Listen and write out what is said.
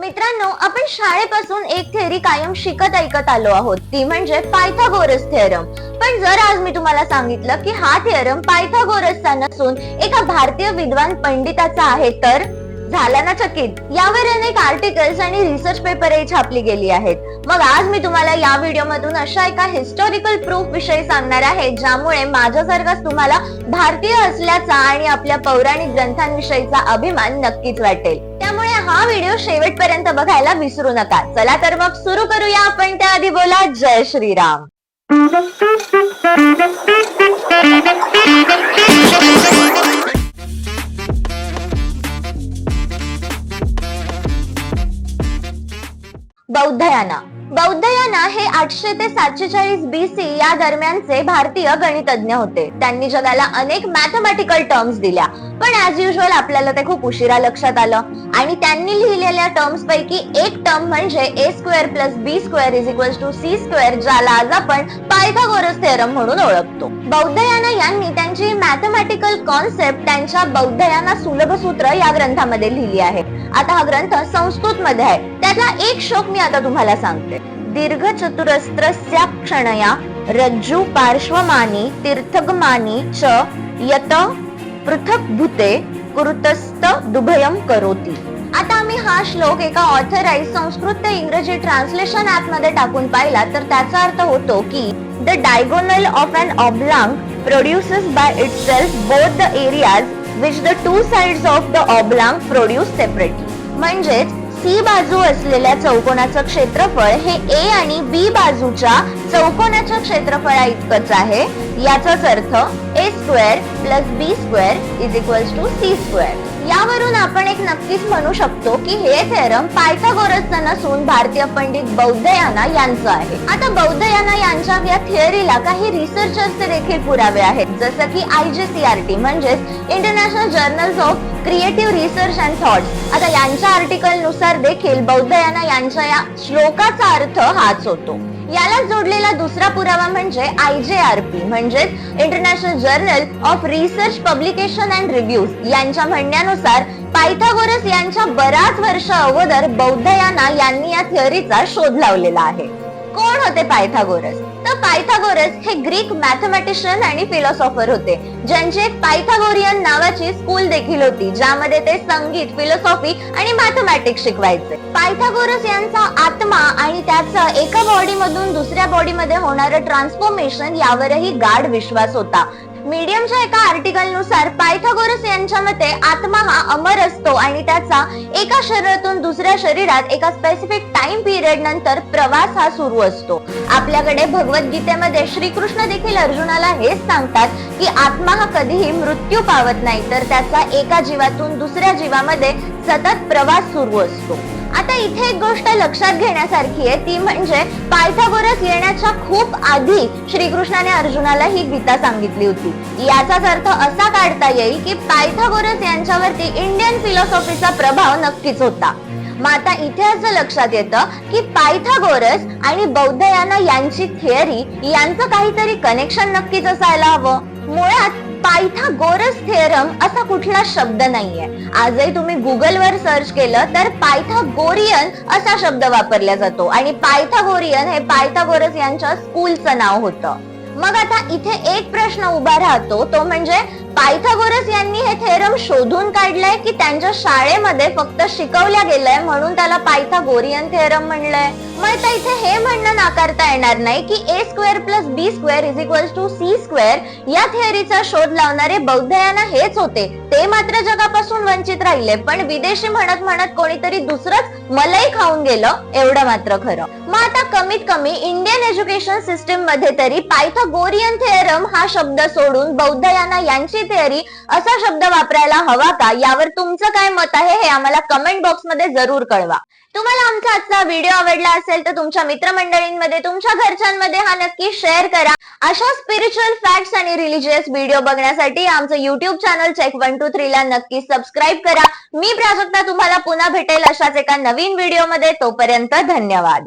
मित्रांनो आपण शाळेपासून एक थेअरी कायम शिकत ऐकत आलो आहोत. ती म्हणजे पायथागोरस थेअरम पण जर आज मी तुम्हाला सांगितलं की हा थेअरम पायथागोरसचा नसून एका भारतीय विद्वान पंडिताचा आहे तर? झाला ना चकित. यावर अनेक आर्टिकल्स आणि रिसर्च पेपरही छापली गेली आहेत. मग आज मी तुम्हाला या व्हिडिओ मधून अशा एका हिस्टॉरिकल प्रूफ विषयी सांगणार आहे ज्यामुळे माझ्यासारखाच तुम्हाला भारतीय असल्याचा आणि आपल्या पौराणिक ग्रंथांविषयीचा अभिमान नक्कीच वाटेल. त्यामुळे हा व्हिडिओ शेवटपर्यंत बघायला विसरू नका. चला तर मग सुरू करूया आपण. त्याआधी बोला जय श्रीराम. बौद्धयाना बौद्धयाना हे आठशे ते सातशे चाळीस बीसी या दरम्यानचे भारतीय गणितज्ञ होते. त्यांनी जगाला अनेक मॅथमॅटिकल टर्म्स दिल्या. पण ऍज युजल आपल्याला ते खूप उशिरा लक्षात आलं. आणि त्यांनी लिहिलेल्या टर्म्स पैकी एक टर्म म्हणजे A square plus B square is equal to C square ज्याला आज आपण पायथागोरस थेरम म्हणून ओळखतो. बौद्धयाना यांनी त्यांची मॅथमॅटिकल कॉन्सेप्ट त्यांच्या बौद्धयाना सुलभ सूत्र या ग्रंथामध्ये लिहिली आहे. आता हा ग्रंथ संस्कृत मध्ये आहे. त्याचा एक श्लोक मी आता तुम्हाला सांगते. दीर्घचतुरस्त्रस्या क्षणया रज्जू पार्श्वमानी तीर्थगमानी च यत पृथक भूते कुरुतस्त दुभयम करोती। आता आम्ही हा श्लोक एका ऑथराइज संस्कृत ते इंग्रजी ट्रान्सलेशन ऍपमध्ये टाकून पाहिला तर त्याचा अर्थ होतो की the diagonal of an oblong produces by itself both the areas which the two sides of the oblong produce separately म्हणजेच सी बाजू असलेल्या चौकोनाचं क्षेत्रफळ हे ए आणि बी बाजूच्या चौकोनाच्या क्षेत्रफळा इतकंच आहे. याचाच अर्थ A square plus B square is equals to C square यावरून आपण एक नक्कीच म्हणू शकतो की हे थेरम पायथागोरसचं नसून भारतीय पंडित बौद्धयाना यांचं आहे. आता बौद्धयाना यांच्या या थिअरीला काही रिसर्चर्सचे देखील पुरावे आहेत. जसं की I G C R T म्हणजेच international journals of creative research and thoughts आता यांच्या आर्टिकलनुसार देखील बौद्धयाना यांच्या या श्लोकाचा अर्थ हाच होतो. यालाच जोडलेला दुसरा पुरावा म्हणजे आय जे आर पी म्हणजेच international journal of research publication and reviews यांच्या म्हणण्यानुसार पायथागोरस यांच्या बराच वर्ष अगोदर बौद्धयाना यांनी या थिअरीचा शोध लावलेला आहे. कोण होते पायथागोरस? तर पायथागोरस हे ग्रीक मॅथमॅटिशियन आणि फिलॉसॉफर होते ज्यांची एक पायथागोरियन नावाची स्कूल देखील होती ज्यामध्ये ते संगीत फिलॉसॉफी आणि मॅथमॅटिक्स शिकवायचे. पायथागोरस यांचा आत्मा आणि त्याचा एका बॉडीमधून दुसऱ्या बॉडीमध्ये होणारं ट्रान्सफॉर्मेशन यावरही गाढ विश्वास होता. मीडियमच्या एका आर्टिकलनुसार पायथागोरस यांच्या मते आत्मा हा अमर असतो आणि त्याचा एका शरीरातून दुसऱ्या शरीरात एका स्पेसिफिक टाइम पिरियड नंतर प्रवास हा सुरू असतो. आपल्याकडे भगवद्गीतेमध्ये श्रीकृष्ण देखील अर्जुनाला हेच सांगतात की आत्मा हा कधीही मृत्यू पावत नाही तर त्याचा एका जीवातून दुसऱ्या जीवामध्ये सतत प्रवास सुरू असतो. आता इथे एक गोष्ट लक्षात घेण्यासारखी आहे. ती म्हणजे पायथागोरस येण्याच्या खूप आधी श्रीकृष्णाने अर्जुनाला ही गीता सांगितली होती. याचाच अर्थ असा काढता येईल की पायथागोरस यांच्यावरती इंडियन फिलॉसॉफीचा प्रभाव नक्कीच होता. मग आता इथे असं लक्षात येतं की पायथागोरस आणि बौद्धयाना यांची थिअरी यांचं काहीतरी कनेक्शन नक्कीच असायला हवं. मुळात पायथागोरस थेरम असा कुठला शब्द नाहीये. आजही तुम्ही गुगलवर सर्च केलं तर पायथागोरियन असा शब्द वापरला जातो. आणि पायथागोरियन हे पायथागोरस यांच्या स्कूलचं नाव होतं. मग आता इथे एक प्रश्न उभा राहतो तो म्हणजे पायथागोरस यांनी हे थेरम शोधून काढलंय की त्यांच्या शाळेमध्ये फक्त शिकवल्या गेलंय म्हणून त्याला पायथागोरियन थेरम म्हणलंय. मग आता इथे हे म्हणणं नाकारता येणार नाही की A square plus B square is equal to C square या थिअरीचा शोध लावणारे बौद्धयाना हेच होते. ते मात्र जगापासून वंचित राहिले पण विदेशी म्हणत म्हणत कोणीतरी दुसरंच मलई खाऊन गेलं एवढं मात्र खरं. मग आता कमीत कमी इंडियन एज्युकेशन सिस्टीममध्ये तरी पायथागोरियन थेरम हा शब्द सोडून बौद्धयाना यांची थेअरी असा शब्द वापरायला हवा का? यावर तुमचं काय मत आहे हे आम्हाला कमेंट बॉक्समध्ये जरूर कळवा. तुम्हाला आमचा आजचा व्हिडिओ आवडला असेल तर तुमच्या मित्रमंडळींमध्ये तुमच्या घरच्यांमध्ये हा नक्की शेअर करा. अशा स्पिरिच्युअल फॅक्ट्स आणि रिलिजियस व्हिडिओ बघण्यासाठी आमचं YouTube channel check one two three ला नक्की सबस्क्राईब करा. मी प्राजक्ता तुम्हाला पुन्हा भेटेल अशाच एका नवीन व्हिडिओमध्ये तोपर्यंत धन्यवाद.